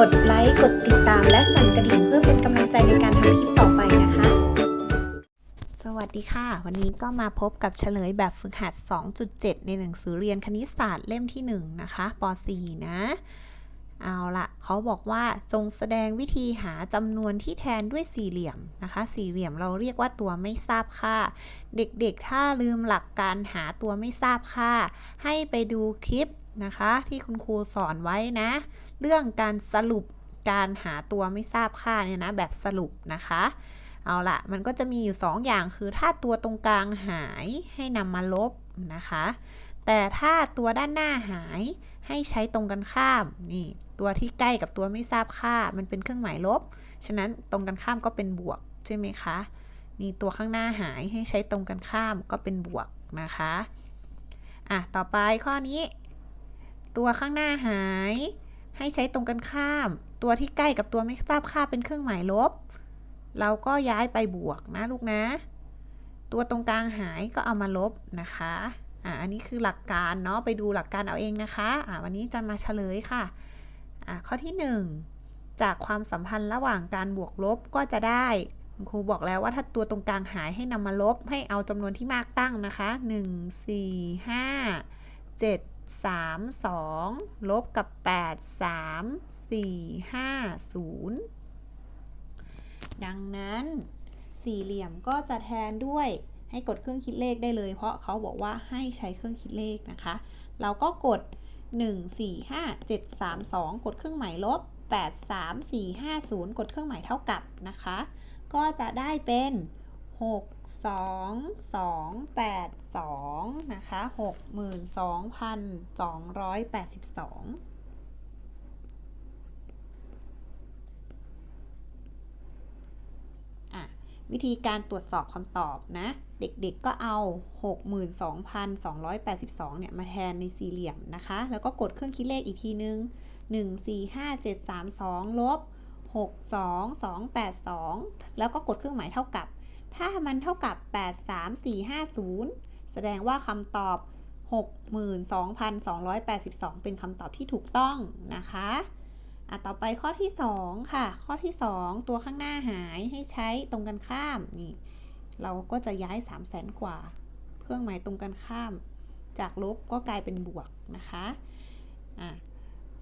กดไลค์ กดติดตามและสั่นกระดิ่งเพื่อเป็นกำลังใจในการทำคลิปต่อไปนะคะ สวัสดีค่ะ วันนี้ก็มาพบกับเฉลยแบบฝึกหัด 2.7 ในหนังสือเรียนคณิตศาสตร์เล่มที่ 1 นะคะป .4 นะ เอาละเขาบอกว่าจงแสดงวิธีหาจำนวนที่แทนด้วยสี่เหลี่ยมนะคะ สี่เหลี่ยมเราเรียกว่าตัวไม่ทราบค่า เด็กๆ ถ้าลืมหลักการหาตัวไม่ทราบค่า ให้ไปดูคลิปนะคะที่คุณครูสอนไว้นะ เรื่องการสรุปการหาตัวไม่ทราบค่าเนี่ยนะแบบสรุปนะคะ เอาละมันก็จะมีอยู่ 2 อย่างคือถ้าตัวตรงกลางหายให้นำมาลบนะคะ แต่ถ้าตัวด้านหน้าหายให้ใช้ตรงกันข้ามนี่ตัวที่ใกล้กับตัวไม่ทราบค่า มันเป็นเครื่องหมายลบ ฉะนั้นตรงกันข้ามก็เป็นบวกใช่ไหมคะนี่ตัวข้างหน้าหายให้ใช้ตรงกันข้ามก็เป็นบวกนะคะอะต่อไปข้อนี้ ตัวข้างหน้าหาย ให้ใช้ตรงกันข้าม ตัวที่ใกล้กับตัวไม่ทราบค่าเป็นเครื่องหมายลบ เราก็ย้ายไปบวกนะลูกนะ ตัวตรงกลางหายก็เอามาลบนะคะอ่าอันนี้คือหลักการเนาะไปดูหลักการเอาเองนะคะอ่าวันนี้จะมาเฉลยค่ะอ่าข้อที่ 1 จากความสัมพันธ์ระหว่างการบวกลบก็จะได้ครูบอกแล้วว่าถ้าตัวตรงกลางหายให้นำมาลบให้เอาจำนวนที่มากตั้งนะคะ 1 4 5 7 3 2 ลบกับ 8 3 4 5 0 ดังนั้น สี่เหลี่ยมก็จะแทนด้วยให้กดเครื่องคิดเลขได้เลย เพราะเขาบอกว่าให้ใช้เครื่องคิดเลขนะคะ เราก็กด 1 4 5 7 3 2 กดเครื่องหมายลบ 8 3 4 5 0 กดเครื่องหมายเท่ากับนะคะ ก็จะได้เป็น 6 2 2 8 2นะคะ62,282อะวิธีการตรวจสอบคำตอบนะ เด็กๆก็เอา 62,282 เนี่ย มาแทนในสี่เหลี่ยมนะคะ แล้วก็กดเครื่องคิดเลขอีกทีนึง 1 4 5 7 3 2 ลบ 6 2 2 8 2 แล้วก็กดเครื่องหมายเท่ากับ ถ้ามันเท่ากับ 8 3 4 5 0 แสดงว่าคำตอบ 62,282 เป็นคำตอบที่ถูกต้องนะคะอะต่อไปข้อที่ 2 ค่ะ ข้อที่ 2 ตัวข้างหน้าหายให้ใช้ตรงกันข้ามนี่เราก็จะย้าย 3 0 0แสนกว่า เครื่องหมายตรงกันข้าม จากลบก็กลายเป็นบวกนะคะอะ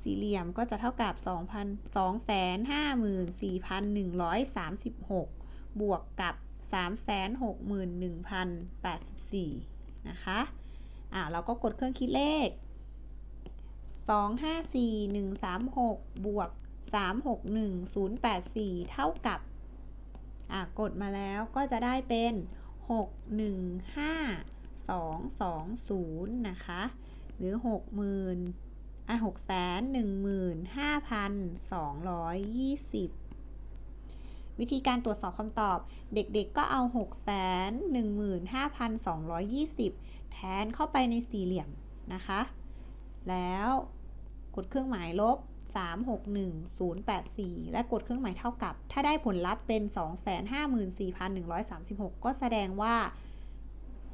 สี่เหลี่ยมก็จะเท่ากับ2,254,136 บวกกับ 361,084 นะคะอะเราก็กดเครื่องคิดเลข 2 5 4 1 3 6 บวก 3 6 1 0 8 4 เท่ากับอะกดมาแล้วก็จะได้เป็น 6 1 5 2 2 0 นะคะ หรือ 6 0 0 0 0อะ6 1 5 2 2 0 วิธีการตรวจสอบคำตอบ เด็กๆก็เอา 6 1 5 2 2 0 แทนเข้าไปในสี่เหลี่ยมนะคะ แล้วกดเครื่องหมายลบ 361084 และกดเครื่องหมายเท่ากับ ถ้าได้ผลลัพธ์เป็น 254,136 ก็แสดงว่า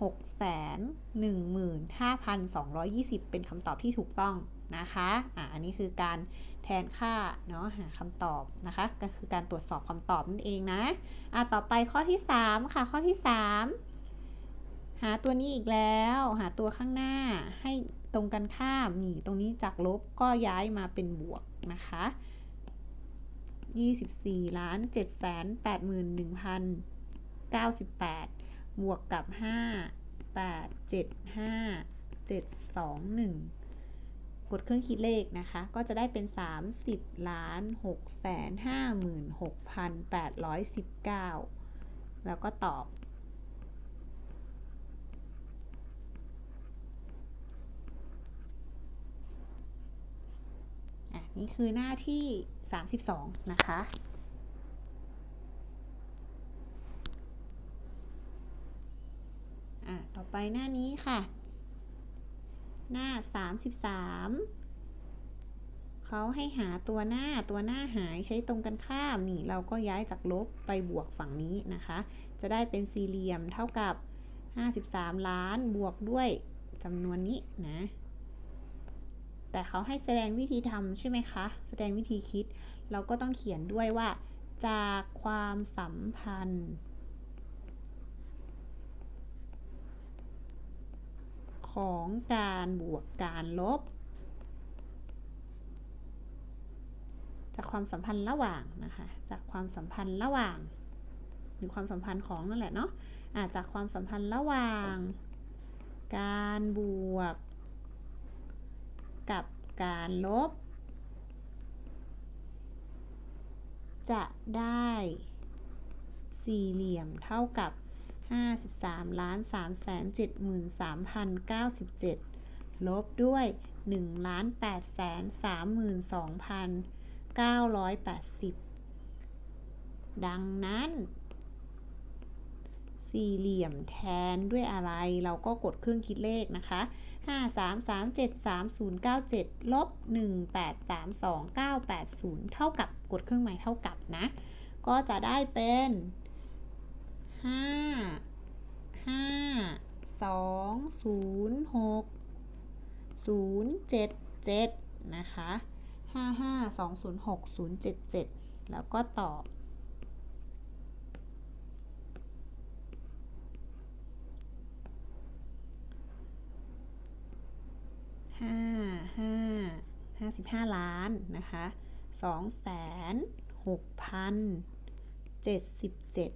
615,220 เป็นคำตอบที่ถูกต้องนะคะอะอันนี้คือการแทนค่าเนาะหาคำตอบนะคะ ก็คือการตรวจสอบคำตอบนั่นเองนะอะต่อไปข้อที่ 3 ค่ะ ข้อที่ 3 หาตัวนี้อีกแล้ว หาตัวข้างหน้าให้ตรงกันข้ามนี่ตรงนี้จากลบก็ย้ายมาเป็นบวกนะคะ24ล้าน7แสน81,098 บวกกับ 5 8 7 5 7 2 1 กดเครื่องคิดเลขนะคะ ก็จะได้เป็น 30ล้าน6แสน56,819 แล้วก็ตอบอะนี่คือหน้าที่ 32 นะคะ อะ ต่อ ไปหน้านี้ค่ะ หน้า 33 เขาให้หาตัวหน้าตัวหน้าหายใช้ตรงกันข้ามนี่เราก็ย้ายจากลบไปบวกฝั่งนี้นะคะ จะได้เป็นสี่เหลี่ยมเท่ากับ 53 ล้านบวกด้วยจำนวนนี้นะ แต่เขาให้แสดงวิธีทำใช่ไหมคะ แสดงวิธีคิด เราก็ต้องเขียนด้วยว่าจากความสัมพันธ์ ของการบวกการลบ จากความสัมพันธ์ระหว่างนะคะจากความสัมพันธ์ระหว่าง หรือความสัมพันธ์ของนั่นแหละเนาะอะจากความสัมพันธ์ระหว่าง การบวก กับการลบ จะได้สี่เหลี่ยมเท่ากับ 53ล้าน3 73,097 ลบด้วย1ล้าน8 32,980 ดังนั้น สี่เหลี่ยมแทนด้วยอะไรเราก็กดเครื่องคิดเลขนะคะ 5 3 3 7 3 0 9 7ลบ1 8 3 2 9 8 0 เท่ากับกดเครื่องหมายเท่ากับนะ ก็จะได้เป็น ห้าห้าสองศูนย์หกศูนย์เจ็ดเจ็ดนะคะห้าห้าสองศูนย์หกศูนย์เจ็ดเจ็ดแล้วก็ตอบ ห้าห้าห้าสิบห้าล้านนะคะสองแสนหกพันเจ็ดสิบเจ็ด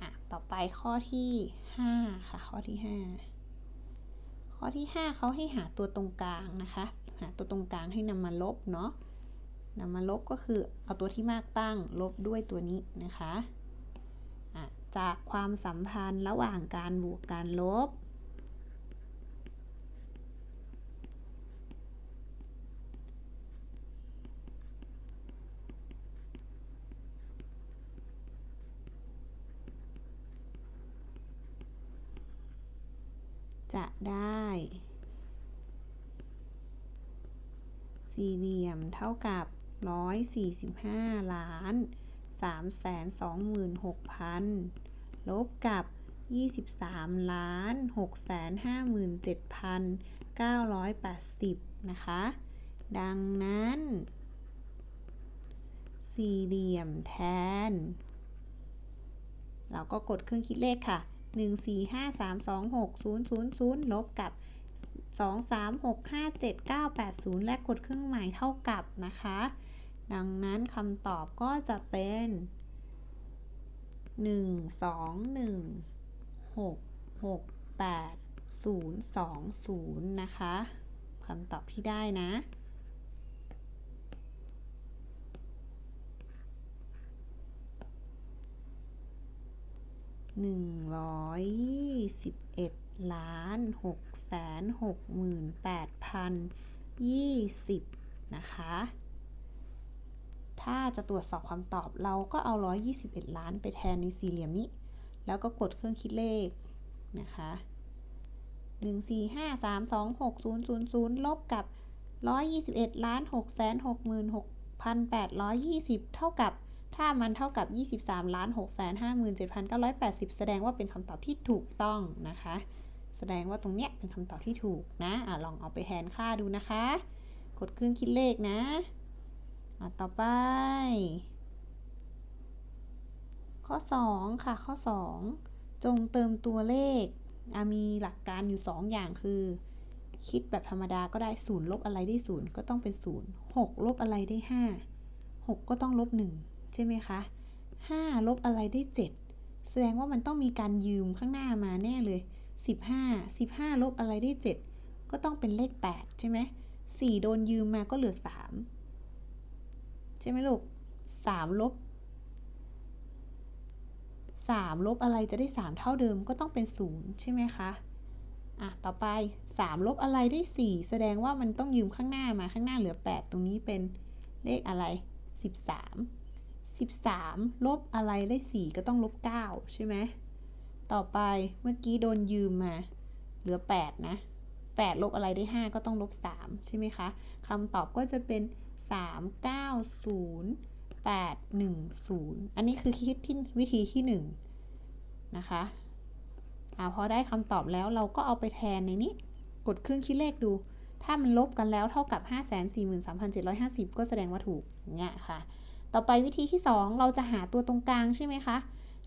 อะ ต่อไปข้อที่ห้าค่ะข้อที่ห้าข้อที่ห้าเขาให้หาตัวตรงกลางนะคะ หาตัวตรงกลางให้นำมาลบเนาะนำมาลบก็คือเอาตัวที่มากตั้งลบด้วยตัวนี้นะคะะจากความสัมพันธ์ระหว่างการบวกการลบ จะได้ สี่เหลี่ยมเท่ากับ 145 ล้าน 326,000 ลบกับ 23 ล้าน 657,980 นะคะ ดังนั้น สี่เหลี่ยมแทน เราก็กดเครื่องคิดเลขค่ะ 1 4 5 3 2 6 0 0 0 ลบกับ 2 3 6 5 7 9 8 0 และกดเครื่องหมายเท่ากับนะคะ ดังนั้นคำตอบก็จะเป็น 1 2 1 6 6 8 0 2 0 นะคะคำตอบที่ได้นะ หนึ่งร้อยยี่สิบเอ็ดล้านหกแสนหกหมื่นแปดพันยี่สิบนะคะ ถ้าจะตรวจสอบคำตอบเราก็เอา 121 ล้านไปแทนในสี่เหลี่ยมนี้ แล้วก็กดเครื่องคิดเลขนะคะ1 4 5 3 2 6 0 0 0 ลบกับ 121ล้าน6แสน66,820 เท่ากับ ถ้ามันเท่ากับ 23ล้าน6แสน57,980 แสดงว่าเป็นคำตอบที่ถูกต้องนะคะ แสดงว่าตรงเนี้ยเป็นคำตอบที่ถูกนะอะลองเอาไปแทนค่าดูนะคะ กดเครื่องคิดเลขนะอะต่อไป ข้อ 2 ค่ะ ข้อ 2 จงเติมตัวเลขอะมีหลักการอยู่ 2 อย่างคือ คิดแบบธรรมดาก็ได้0ลบอะไรได้0ก็ต้องเป็น0 6ลบอะไรได้ 5 6 ก็ต้องลบ1 ใช่ไหมคะ5ลบอะไรได้ 7 แสดงว่ามันต้องมีการยืมข้างหน้ามาแน่เลย 15 15 ลบอะไรได้ 7 ก็ต้องเป็นเลข 8 ใช่ไหม4โดนยืมมาก็เหลือ 3 ใช่ไหมลูก3ลบ3ลบอะไรจะได้ 3 เท่าเดิมก็ต้องเป็น 0 ใช่ไหมคะ อะ ต่อไป 3 ลบอะไรได้ 4 แสดงว่ามันต้องยืมข้างหน้ามาข้างหน้าเหลือ 8 ตรงนี้เป็นเลขอะไร 13 13 ลบอะไรได้ 4 ก็ต้องลบ 9 ใช่ไหม ต่อไปเมื่อกี้โดนยืมมา เหลือ 8 นะ 8 ลบอะไรได้ 5 ก็ต้องลบ 3 ใช่ไหมคะคำตอบก็จะเป็น 3 9 0 8 1 0 อันนี้คือคิดที่วิธีที่ 1 นะคะอ่าพอได้คำตอบแล้วเราก็เอาไปแทนในนี้ กดเครื่องคิดเลขดู ถ้ามันลบกันแล้วเท่ากับ 543,750 ก็แสดงว่าถูกอย่างเงี้ยค่ะ ต่อไปวิธีที่ 2 เราจะหาตัวตรงกลางใช่ไหมคะ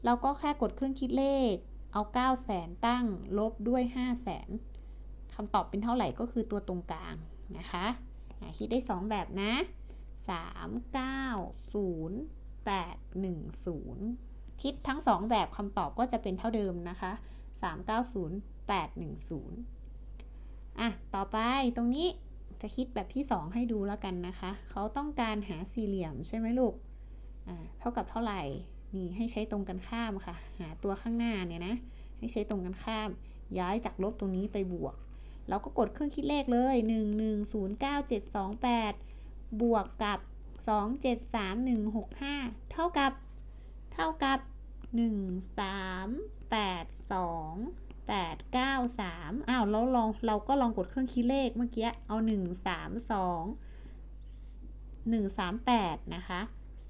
เราก็แค่กดเครื่องคิดเลข เอา 9 0 0 0 0 0 ตั้ง ลบด้วย 5 0 0 0 0 0คำตอบเป็นเท่าไหร่ก็คือตัวตรงกลางนะคะคิดได้ 2 แบบนะ 3 9 0 8 1 0 คิดทั้ง 2 แบบคำตอบก็จะเป็นเท่าเดิมนะคะ 390 810อะ ต่อไปตรงนี้ จะคิดแบบที่ 2 ให้ดูแล้วกันนะคะ เขาต้องการหาสี่เหลี่ยมใช่ไหมลูกเท่ากับเท่าไหร่ นี่ให้ใช้ตรงกันข้ามค่ะ หาตัวข้างหน้าเนี่ยนะ ให้ใช้ตรงกันข้าม ย้ายจากลบตรงนี้ไปบวก เราก็กดเครื่องคิดเลขเลย 1 1 0 9 7 2 8 บวกกับ 2 7 3 1 6 5 เท่ากับ เท่ากับ 1 3 8 2 8 9 3อ้าวแล้วลองเราก็ลองกดเครื่องคิดเลขเมื่อกี้เอา 1 3 2 1 3 8 นะคะ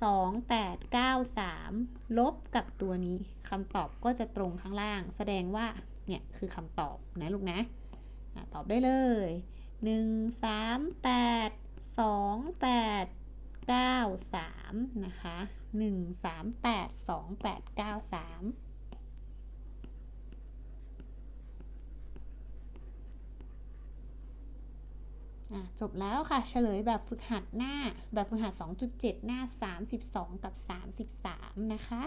2 8 9 3 ลบกับตัวนี้คำตอบก็จะตรงข้างล่าง แสดงว่าเนี่ยคือคำตอบนะลูกนะอะตอบได้เลย 1 3 8 2 8 9 3 นะคะ 1 3 8 2 8 9 3 จบแล้วค่ะ เฉลยแบบฝึกหัดหน้า แบบฝึกหัด 2.7 หน้า 32 กับ 33 นะคะ